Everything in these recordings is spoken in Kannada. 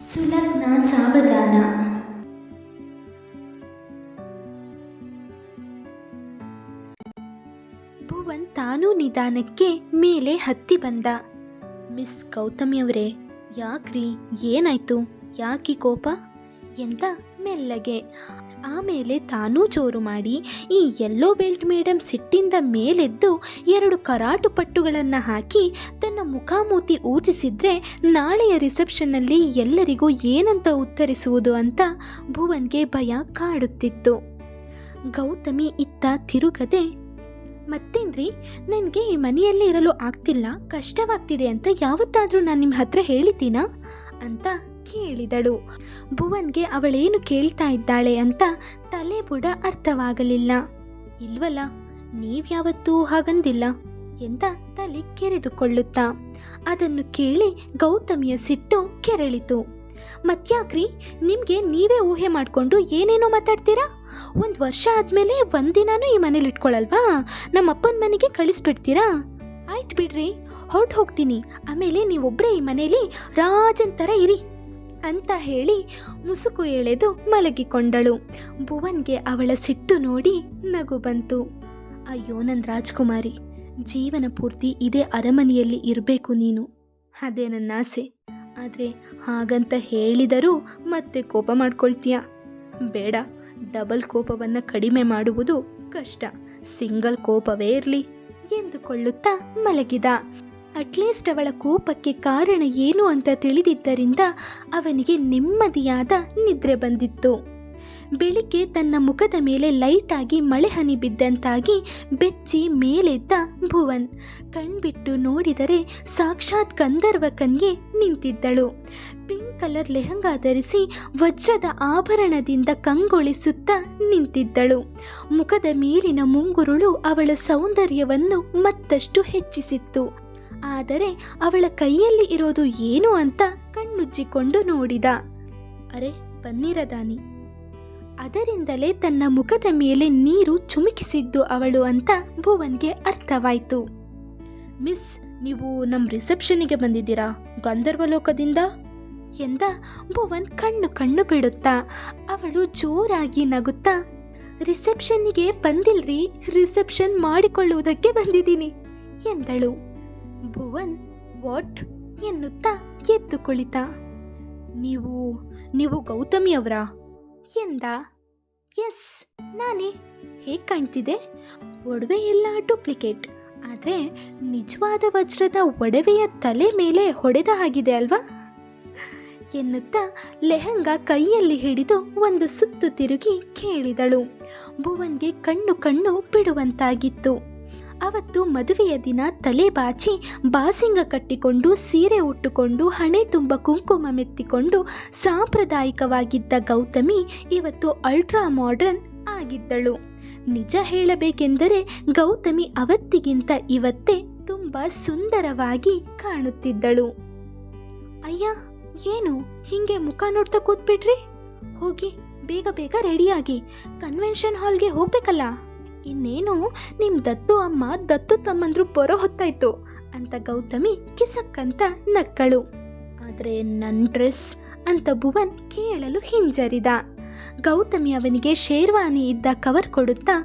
ಸುಲಗ್ನ ಸಾವಧಾನ. ಭುವನ್ ತಾನೂ ನಿಧಾನಕ್ಕೆ ಮೇಲೆ ಹತ್ತಿ ಬಂದ. ಮಿಸ್ ಗೌತಮಿಯವರೇ, ಯಾಕ್ರಿ? ಏನಾಯ್ತು? ಯಾಕಿ ಕೋಪ? ಎಂದ ಮೆಲ್ಲಗೆ. ಆಮೇಲೆ ತಾನೂ ಜೋರು ಮಾಡಿ ಈ ಯೆಲ್ಲೋ ಬೆಲ್ಟ್ ಮೇಡಮ್ ಸಿಟ್ಟಿಂದ ಮೇಲೆದ್ದು ಎರಡು ಕರಾಟು ಪಟ್ಟುಗಳನ್ನು ಹಾಕಿ ತನ್ನ ಮುಖಾಮೂತಿ ಊಚಿಸಿದ್ರೆ ನಾಳೆಯ ರಿಸೆಪ್ಷನ್ನಲ್ಲಿ ಎಲ್ಲರಿಗೂ ಏನಂತ ಉತ್ತರಿಸುವುದು ಅಂತ ಭುವನ್ಗೆ ಭಯ ಕಾಡುತ್ತಿತ್ತು. ಗೌತಮಿ ಇತ್ತ ತಿರುಗದೆ, ಮತ್ತೇನ್ರಿ? ನನಗೆ ಈ ಮನೆಯಲ್ಲಿ ಇರಲು ಆಗ್ತಿಲ್ಲ. ಕಷ್ಟವಾಗ್ತಿದೆ ಅಂತ ಯಾವತ್ತಾದರೂ ನಾನು ನಿಮ್ಮ ಹತ್ರ ಹೇಳಿದ್ದೀನಾ? ಅಂತ ಕೇಳಿದಳು. ಭುವನ್ಗೆ ಅವಳೇನು ಕೇಳ್ತಾ ಇದ್ದಾಳೆ ಅಂತ ತಲೆ ಬುಡ ಅರ್ಥವಾಗಲಿಲ್ಲ. ಇಲ್ವಲ್ಲ, ನೀವ್ಯಾವತ್ತೂ ಹಾಗಂದಿಲ್ಲ ಎಂದ ತಲೆ ಕೆರೆದುಕೊಳ್ಳುತ್ತಾ. ಅದನ್ನು ಕೇಳಿ ಗೌತಮಿಯ ಸಿಟ್ಟು ಕೆರಳಿತು. ಮತ್ಯಾಕ್ರಿ ನಿಮಗೆ ನೀವೇ ಊಹೆ ಮಾಡಿಕೊಂಡು ಏನೇನೋ ಮಾತಾಡ್ತೀರಾ? ಒಂದು ವರ್ಷ ಆದಮೇಲೆ ಒಂದಿನಾನು ಈ ಮನೇಲಿ ಇಟ್ಕೊಳಲ್ವಾ ನಮ್ಮ ಅಪ್ಪನ ಮನೆಗೆ ಕಳಿಸ್ಬಿಡ್ತೀರಾ? ಆಯ್ತು ಬಿಡ್ರಿ ಹೊರಟು ಹೋಗ್ತೀನಿ ಆಮೇಲೆ ನೀವೊಬ್ಬರೇ ಈ ಮನೇಲಿ ರಾಜನ್ ಥರ ಇರಿ. ಅಂತ ಹೇಳಿ ಮುಸುಕು ಎಳೆದು ಮಲಗಿಕೊಂಡಳು. ಭುವನ್ಗೆ ಅವಳ ಸಿಟ್ಟು ನೋಡಿ ನಗು ಬಂತು. ಅಯ್ಯೋ ನನ್ನ ರಾಜ್ಕುಮಾರಿ, ಜೀವನ ಪೂರ್ತಿ ಇದೇ ಅರಮನೆಯಲ್ಲಿ ಇರಬೇಕು ನೀನು. ಅದೇ ನನ್ನ ಆಸೆ. ಆದರೆ ಹಾಗಂತ ಹೇಳಿದರೂ ಮತ್ತೆ ಕೋಪ ಮಾಡ್ಕೊಳ್ತೀಯ? ಬೇಡ, ಡಬಲ್ ಕೋಪವನ್ನು ಕಡಿಮೆ ಮಾಡುವುದು ಕಷ್ಟ. ಸಿಂಗಲ್ ಕೋಪವೇ ಇರಲಿ, ಎಂದುಕೊಳ್ಳುತ್ತಾ ಮಲಗಿದ. ಅಟ್ಲೀಸ್ಟ್ ಅವಳ ಕೋಪಕ್ಕೆ ಕಾರಣ ಏನು ಅಂತ ತಿಳಿದಿದ್ದರಿಂದ ಅವನಿಗೆ ನೆಮ್ಮದಿಯಾದ ನಿದ್ರೆ ಬಂದಿತ್ತು. ಬೆಳಿಗ್ಗೆ ತನ್ನ ಮುಖದ ಮೇಲೆ ಲೈಟಾಗಿ ಮಳೆ ಹನಿ ಬಿದ್ದಂತಾಗಿ ಬೆಚ್ಚಿ ಮೇಲೆದ್ದ ಭುವನ್. ಕಣ್ಬಿಟ್ಟು ನೋಡಿದರೆ ಸಾಕ್ಷಾತ್ ಗಂಧರ್ವ ಕನ್ಯೆ ನಿಂತಿದ್ದಳು. ಪಿಂಕ್ ಕಲರ್ ಲೆಹಂಗಾ ಧರಿಸಿ ವಜ್ರದ ಆಭರಣದಿಂದ ಕಂಗೊಳಿಸುತ್ತಾ ನಿಂತಿದ್ದಳು. ಮುಖದ ಮೇಲಿನ ಮುಂಗುರುಳು ಅವಳ ಸೌಂದರ್ಯವನ್ನು ಮತ್ತಷ್ಟು ಹೆಚ್ಚಿಸಿತ್ತು. ಆದರೆ ಅವಳ ಕೈಯಲ್ಲಿ ಇರೋದು ಏನು ಅಂತ ಕಣ್ಣುಜ್ಜಿಕೊಂಡು ನೋಡಿದ. ಅರೆ ಪನ್ನೀರದಾನಿ ಅದರಿಂದಲೇ ತನ್ನ ಮುಖದ ಮೇಲೆ ನೀರು ಚುಮುಕಿಸಿದ್ದು ಅವಳು ಅಂತ ಭುವನ್ಗೆ ಅರ್ಥವಾಯಿತು. ಮಿಸ್, ನೀವು ನಮ್ಮ ರಿಸೆಪ್ಷನ್ಗೆ ಬಂದಿದ್ದೀರಾ? ಗಂಧರ್ವ ಲೋಕದಿಂದ? ಎಂದ ಭುವನ್ ಕಣ್ಣು ಕಣ್ಣು ಬಿಡುತ್ತಾ, ಅವಳು ಜೋರಾಗಿ ನಗುತ್ತಾ, ರಿಸೆಪ್ಷನ್ನಿಗೆ ಬಂದಿಲ್ರಿ, ರಿಸೆಪ್ಷನ್ ಮಾಡಿಕೊಳ್ಳುವುದಕ್ಕೆ ಬಂದಿದ್ದೀನಿ, ಎಂದಳು. ಭುವನ್ ವಾಟ್ ಎನ್ನುತ್ತಾ ಎದ್ದು ಕುಳಿತ ನೀವು ನೀವು ಗೌತಮಿ ಅವರಾ? ಎಂದ, ಎಸ್, ನಾನೇ. ಹೇಗೆ ಕಾಣ್ತಿದೆ? ಒಡವೆ ಎಲ್ಲ ಡೂಪ್ಲಿಕೇಟ್. ಆದರೆ ನಿಜವಾದ ವಜ್ರದ ಒಡವೆಯ ತಲೆ ಮೇಲೆ ಹೊಡೆದ ಹಾಗಿದೆ ಅಲ್ವಾ? ಎನ್ನುತ್ತಾ ಲೆಹಂಗಾ ಕೈಯಲ್ಲಿ ಹಿಡಿದು ಒಂದು ಸುತ್ತು ತಿರುಗಿ ಕೇಳಿದಳು. ಭುವನ್ಗೆ ಕಣ್ಣು ಕಣ್ಣು ಬಿಡುವಂತಾಗಿತ್ತು. ಅವತ್ತು ಮದುವೆಯ ದಿನ ತಲೆ ಬಾಚಿ ಬಾಸಿಂಗ ಕಟ್ಟಿಕೊಂಡು, ಸೀರೆ ಉಟ್ಟುಕೊಂಡು, ಹಣೆ ತುಂಬ ಕುಂಕುಮ ಮೆತ್ತಿಕೊಂಡು ಸಾಂಪ್ರದಾಯಿಕವಾಗಿದ್ದ ಗೌತಮಿ ಇವತ್ತು ಅಲ್ಟ್ರಾ ಮಾಡ್ರನ್ ಆಗಿದ್ದಳು. ನಿಜ ಹೇಳಬೇಕೆಂದರೆ ಗೌತಮಿ ಅವತ್ತಿಗಿಂತ ಇವತ್ತೇ ತುಂಬ ಸುಂದರವಾಗಿ ಕಾಣುತ್ತಿದ್ದಳು. ಅಯ್ಯ, ಏನು? ಹಿಂಗೆ ಮುಖ ನೋಡ್ತಾ ಕೂತ್ಬಿಟ್ರಿ? ಹೋಗಿ, ಬೇಗ ಬೇಗ ರೆಡಿಯಾಗಿ. ಕನ್ವೆನ್ಷನ್ ಹಾಲ್ಗೆ ಹೋಗ್ಬೇಕಲ್ಲ? ಇನ್ನೇನು ನಿಮ್ಮ ದತ್ತು ಅಮ್ಮ ದತ್ತು ತಮ್ಮಂದ್ರು ಬರೋ ಹೊತ್ತಾಯ್ತು ಅಂತ ಗೌತಮಿ ಕಿಸಕ್ಕಂತ ನಕ್ಕಳು. ಆದರೆ ನನ್ನ ಡ್ರೆಸ್ ಅಂತ ಭುವನ್ ಕೇಳಲು ಹಿಂಜರಿದ. ಗೌತಮಿ ಅವನಿಗೆ ಶೇರ್ವಾನಿ ಇದ್ದ ಕವರ್ ಕೊಡುತ್ತಾ,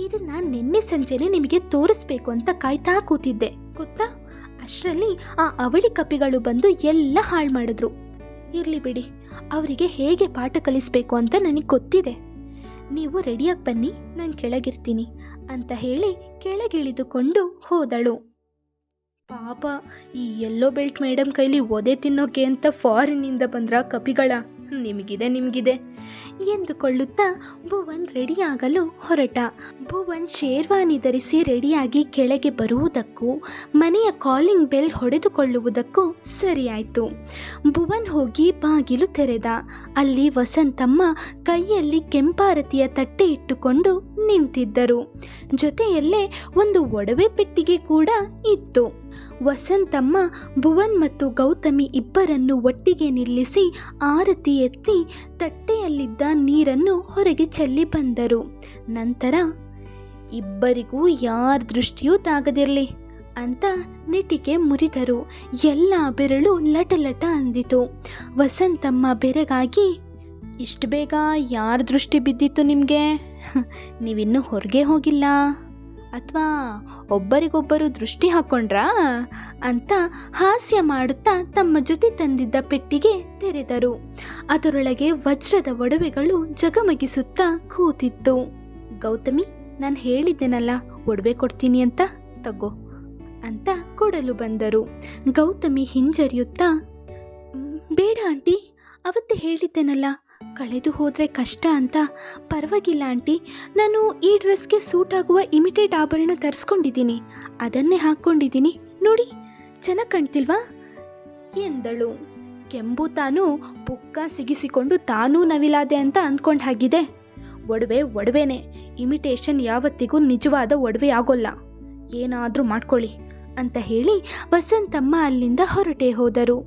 ಇದನ್ನ ನಿನ್ನೆ ಸಂಜೆನೆ ನಿಮಗೆ ತೋರಿಸ್ಬೇಕು ಅಂತ ಕಾಯ್ತಾ ಕೂತಿದ್ದೆ. ಗೊತ್ತಾ? ಅಷ್ಟರಲ್ಲಿ ಆ ಅವಳಿ ಕಪಿಗಳು ಬಂದು ಎಲ್ಲ ಹಾಳು ಮಾಡಿದ್ರು. ಇರಲಿ ಬಿಡಿ, ಅವರಿಗೆ ಹೇಗೆ ಪಾಠ ಕಲಿಸ್ಬೇಕು ಅಂತ ನನಗೆ ಗೊತ್ತಿದೆ. ನೀವು ರೆಡಿಯಾಗಿ ಬನ್ನಿ, ನಾನು ಕೆಳಗಿರ್ತೀನಿ ಅಂತ ಹೇಳಿ ಕೆಳಗಿಳಿದುಕೊಂಡು ಹೋದಳು. ಪಾಪ, ಈ ಎಲ್ಲೋ ಬೆಲ್ಟ್ ಮೇಡಮ್ ಕೈಲಿ ಒದೆ ತಿನ್ನೋಕೆ ಅಂತ ಫಾರಿನ್ನಿಂದ ಬಂದ್ರ ಕಪಿಗಳ. ನಿಮಗಿದೆ ನಿಮಗಿದೆ ಎಂದುಕೊಳ್ಳುತ್ತಾ ಭುವನ್ ರೆಡಿಯಾಗಲು ಹೊರಟ. ಭುವನ್ ಶೇರ್ವಾನಿ ಧರಿಸಿ ರೆಡಿಯಾಗಿ ಕೆಳಗೆ ಬರುವುದಕ್ಕೂ, ಮನೆಯ ಕಾಲಿಂಗ್ ಬೆಲ್ ಹೊಡೆದುಕೊಳ್ಳುವುದಕ್ಕೂ ಸರಿಯಾಯಿತು. ಭುವನ್ ಹೋಗಿ ಬಾಗಿಲು ತೆರೆದ. ಅಲ್ಲಿ ವಸಂತಮ್ಮ ಕೈಯಲ್ಲಿ ಕೆಂಪಾರತಿಯ ತಟ್ಟೆ ಇಟ್ಟುಕೊಂಡು ನಿಂತಿದ್ದರು. ಜೊತೆಯಲ್ಲೇ ಒಂದು ಒಡವೆ ಪೆಟ್ಟಿಗೆ ಕೂಡ ಇತ್ತು. ವಸಂತಮ್ಮ, ಭುವನ್ ಮತ್ತು ಗೌತಮಿ ಇಬ್ಬರನ್ನು ಒಟ್ಟಿಗೆ ನಿಲ್ಲಿಸಿ ಆರತಿ ಎತ್ತಿ ತಟ್ಟೆಯಲ್ಲಿದ್ದ ನೀರನ್ನು ಹೊರಗೆ ಚೆಲ್ಲಿ ಬಂದರು. ನಂತರ, ಇಬ್ಬರಿಗೂ ಯಾರ ದೃಷ್ಟಿಯೂ ತಾಗದಿರಲಿ ಅಂತ ನೆಟಿಗೆ ಮುರಿದರು. ಎಲ್ಲ ಬೆರಳು ಲಟಲಟ ಅಂದಿತು. ವಸಂತಮ್ಮ ಬೆರಗಾಗಿ, ಇಷ್ಟು ಬೇಗ ಯಾರ ದೃಷ್ಟಿ ಬಿದ್ದಿತ್ತು ನಿಮಗೆ? ನೀವಿನ್ನೂ ಹೊರಗೆ ಹೋಗಿಲ್ಲ. ಅಥವಾ ಒಬ್ಬರಿಗೊಬ್ಬರು ದೃಷ್ಟಿ ಹಾಕೊಂಡ್ರಾ ಅಂತ ಹಾಸ್ಯ ಮಾಡುತ್ತಾ ತಮ್ಮ ಜೊತೆ ತಂದಿದ್ದ ಪೆಟ್ಟಿಗೆ ತೆರೆದರು. ಅದರೊಳಗೆ ವಜ್ರದ ಒಡವೆಗಳು ಜಗಮಗಿಸುತ್ತಾ ಕೂತಿತ್ತು. ಗೌತಮಿ, ನಾನು ಹೇಳಿದ್ದೆನಲ್ಲ, ಒಡವೆ ಕೊಡ್ತೀನಿ ಅಂತ, ತಗೋ, ಅಂತ ಕೊಡಲು ಬಂದರು. ಗೌತಮಿ ಹಿಂಜರಿಯುತ್ತಾ ಬೇಡ ಆಂಟಿ, ಅವತ್ತೇ ಹೇಳಿದ್ದೆನಲ್ಲ ಕಳೆದು ಹೋದರೆ ಕಷ್ಟ ಅಂತ? ಪರವಾಗಿಲ್ಲ ಆಂಟಿ. ನಾನು ಈ ಡ್ರೆಸ್ಗೆ ಸೂಟ್ ಆಗುವ ಇಮಿಟೇಟ್ ಆಭರಣ ತರಿಸ್ಕೊಂಡಿದ್ದೀನಿ. ಅದನ್ನೇ ಹಾಕ್ಕೊಂಡಿದ್ದೀನಿ. ನೋಡಿ, ಚೆನ್ನಾಗಿ ಕಾಣ್ತಿಲ್ವಾ? ಎಂದಳು. ಕೆಂಬು ತಾನು ಪುಕ್ಕ ಸಿಗಿಸಿಕೊಂಡು ತಾನೂ ನವಿಲಾದೆ ಅಂತ ಅಂದ್ಕೊಂಡು ಹಾಗಿದೆ ಒಡವೆ ಒಡವೆನೇ. ಇಮಿಟೇಷನ್ ಯಾವತ್ತಿಗೂ ನಿಜವಾದ ಒಡವೆ ಆಗೋಲ್ಲ. ಏನಾದರೂ ಮಾಡ್ಕೊಳ್ಳಿ ಅಂತ ಹೇಳಿ ವಸಂತಮ್ಮ ಅಲ್ಲಿಂದ ಹೊರಟೇ ಹೋದರು.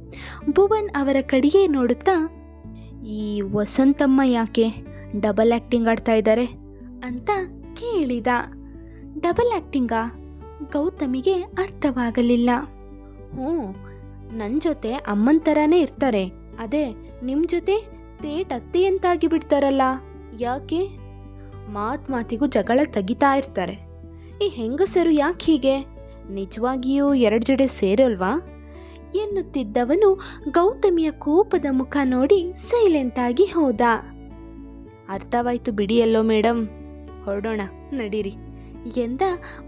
ಭುವನ್ ಅವರ ಕಡೆಯೇ ನೋಡುತ್ತಾ ಈ ವಸಂತಮ್ಮ ಯಾಕೆ ಡಬಲ್ ಆ್ಯಕ್ಟಿಂಗ್ ಆಡ್ತಾ ಇದ್ದಾರೆ ಅಂತ ಕೇಳಿದ. ಡಬಲ್ ಆ್ಯಕ್ಟಿಂಗಾ ಗೌತಮಿಗೆ ಅರ್ಥವಾಗಲಿಲ್ಲ. ಹ್ಞೂ ನನ್ನ ಜೊತೆ ಅಮ್ಮನ ಥರನೇ ಇರ್ತಾರೆ. ಅದೇ ನಿಮ್ಮ ಜೊತೆ ತೇಟ್ ಅತ್ತೆಯಂತಾಗಿ ಬಿಡ್ತಾರಲ್ಲ. ಯಾಕೆ? ಮಾತು ಮಾತಿಗೂ ಜಗಳ ತೆಗಿತಾ ಇರ್ತಾರೆ. ಈ ಹೆಂಗಸರು ಯಾಕೆ ಹೀಗೆ? ನಿಜವಾಗಿಯೂ ಎರಡು ಜಡೆ ಸೇರಲ್ವಾ? ಎನ್ನುತ್ತಿದ್ದವನು ಗೌತಮಿಯ ಕೋಪದ ಮುಖ ನೋಡಿ ಸೈಲೆಂಟ್ ಆಗಿ ಹೋದ. ಅರ್ಥವಾಯ್ತು ಬಿಡಿಯಲ್ಲೋ ಮೇಡಮ್ ಹೊರಡೋಣ, ನಡೀರಿ ಎಂದ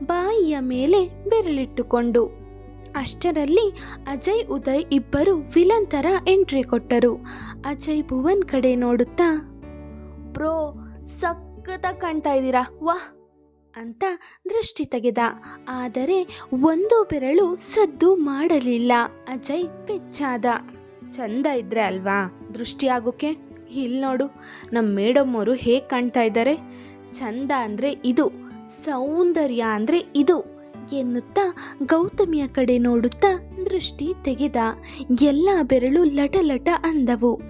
ಬಾಯಿಯ ಮೇಲೆ ಬೆರಳಿಟ್ಟುಕೊಂಡು. ಅಷ್ಟರಲ್ಲಿ ಅಜಯ್, ಉದಯ್ ಇಬ್ಬರು ವಿಲನ್ ಥರ ಎಂಟ್ರಿ ಕೊಟ್ಟರು. ಅಜಯ್ ಭುವನ್ ಕಡೆ ನೋಡುತ್ತಾ, ಬ್ರೋ ಸಖತ್ತಾಗಿ ಕಾಣ್ತಾ ಇದ್ದೀರಾ? ವಾಹ್ ಅಂತ ದೃಷ್ಟಿ ತೆಗೆದ. ಆದರೆ ಒಂದು ಬೆರಳು ಸದ್ದು ಮಾಡಲಿಲ್ಲ. ಅಜಯ್ ಪೆಚ್ಚಾದ ಚಂದ ಇದ್ರೆ ಅಲ್ವಾ? ದೃಷ್ಟಿ ಇಲ್ಲಿ ನೋಡು ನಮ್ಮ ಮೇಡಮ್ ಅವರು ಹೇಗೆ ಕಾಣ್ತಾ ಇದ್ದಾರೆ ಚಂದ ಅಂದರೆ ಇದು, ಸೌಂದರ್ಯ ಅಂದರೆ ಇದು. ಎನ್ನುತ್ತಾ ಗೌತಮಿಯ ಕಡೆ ನೋಡುತ್ತಾ ದೃಷ್ಟಿ ತೆಗೆದ. ಎಲ್ಲ ಬೆರಳು ಲಟಲಟ ಅಂದವು.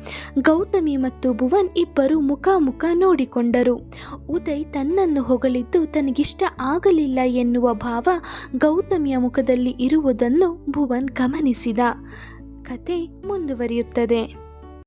ಗೌತಮಿ ಮತ್ತು ಭುವನ್ ಇಬ್ಬರು ಮುಖಾಮುಖ ನೋಡಿಕೊಂಡರು. ಉದಯ್ ತನ್ನನ್ನು ಹೊಗಳಿದ್ದು ತನಗಿಷ್ಟ ಆಗಲಿಲ್ಲ ಎನ್ನುವ ಭಾವ ಗೌತಮಿಯ ಮುಖದಲ್ಲಿ ಇರುವುದನ್ನು ಭುವನ್ ಗಮನಿಸಿದ. ಕತೆ ಮುಂದುವರಿಯುತ್ತದೆ.